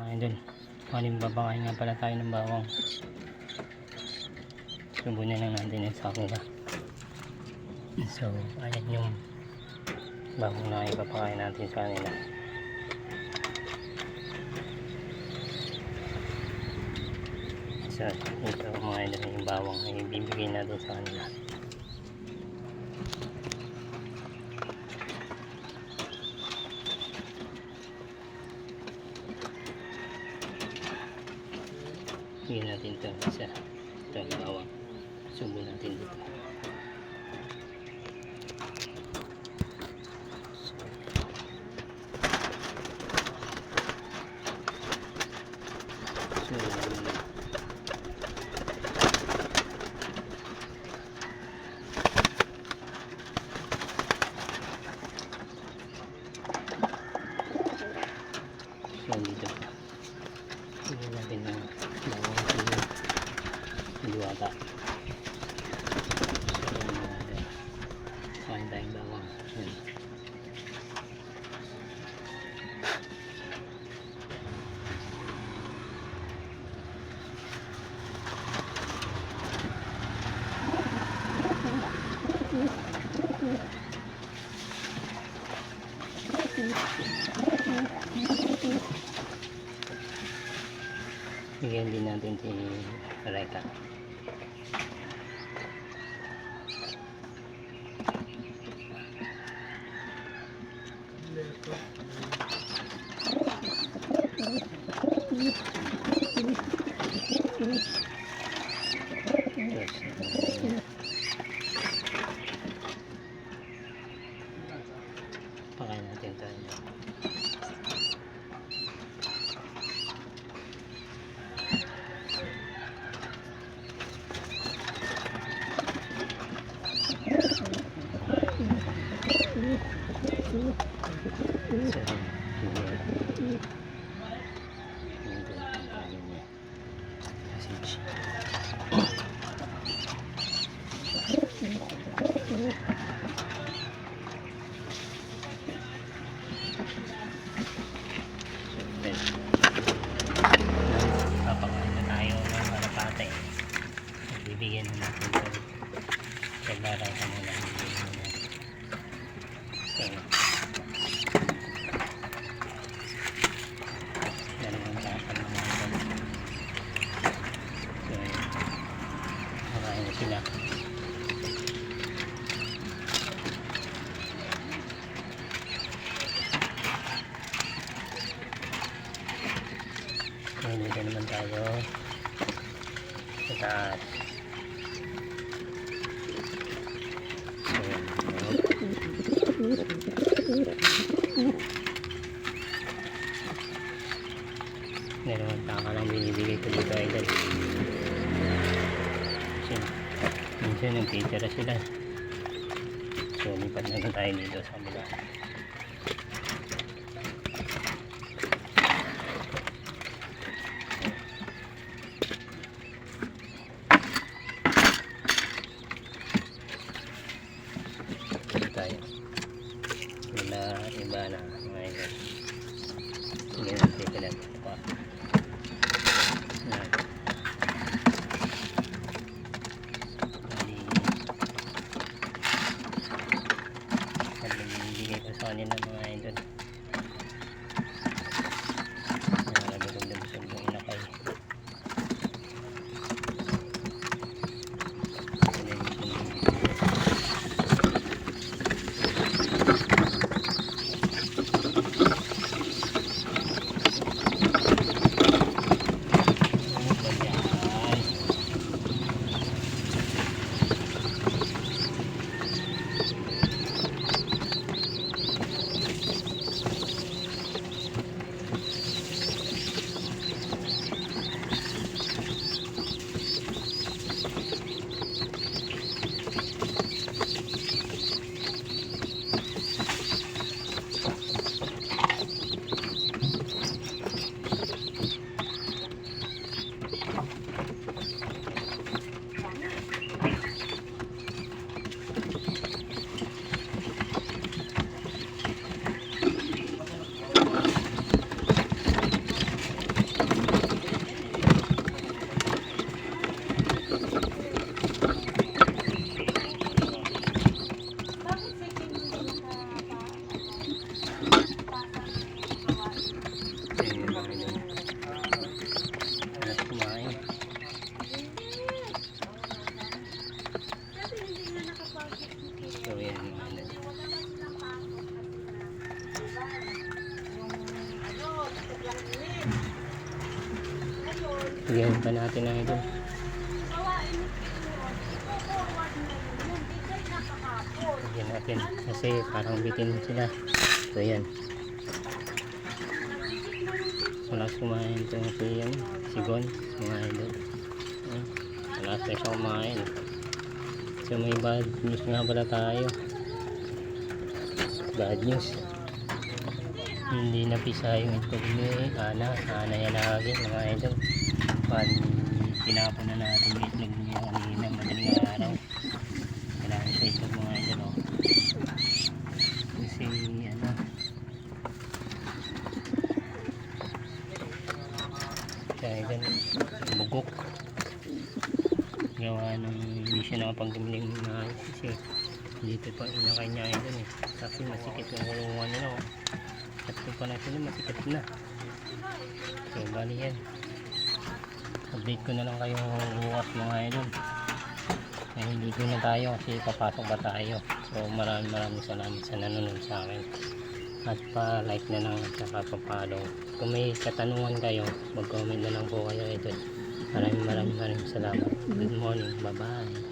Mga idol, malimbabangayin nga pala tayo ng bawang. Subunin lang natin yung sakura. So, ayan yung bawang na ipapakain natin sa kanila. So, ito mga idol yung bawang na ibibigay natin sa kanila. Bigyan natin ito isa. Ito ang bawang. Subo natin dito. Diwata. Kain bawang. Yan. Bigyan din natin si. Pakain natin tayo. So, sige. Ito, kain niya. Bibigyan na natin ito. Paglaray ka muna. So, dalawang tapan na natin. So, makain na sila. Naman tayo sa taas. So, Dalawang taka lang binibigay ko dito idol. Kasi minsan nagtitira sila. So lipat na lang tayo dito sa kabila. Dito tayo. Wala iba na mga idol. Sige natin sila dito pa. Yan. Bali, bali, bibigay Bigyan pa natin ng ito. Bigyan natin. Kasi parang bitin sila. So yan. Malakas kumain ito si, ano, si Gon. Mga idol. Malakas na siya kumain. So may bad news nga pala tayo. Bad news. Hindi napisa yung itlog ni Ana. Ana yan lagi mga idol. Pan, tinapon na natin yung itlog niya kanina. Madaling araw. Kailangan sa itlog mga idol. Oh. Kasi ano. Ganun. Bugok. Gawa nung hindi siya nakapagdamling na kasi dito pa inakay niya idol eh. Kasi masikip yung kulungan nila. Oh. Tatlo pa na sila masikip na. So bali yan. Update ko na lang kayo bukas mga idol. Ngayon dito na tayo kasi papasok pa tayo. So maraming maraming salamat sa nanonood sa akin. At pa-like na lang at saka pa-follow. Kung may katanungan kayo, mag-comment na lang po kayo idol. Maraming maraming maraming salamat. Good morning. Bye-bye.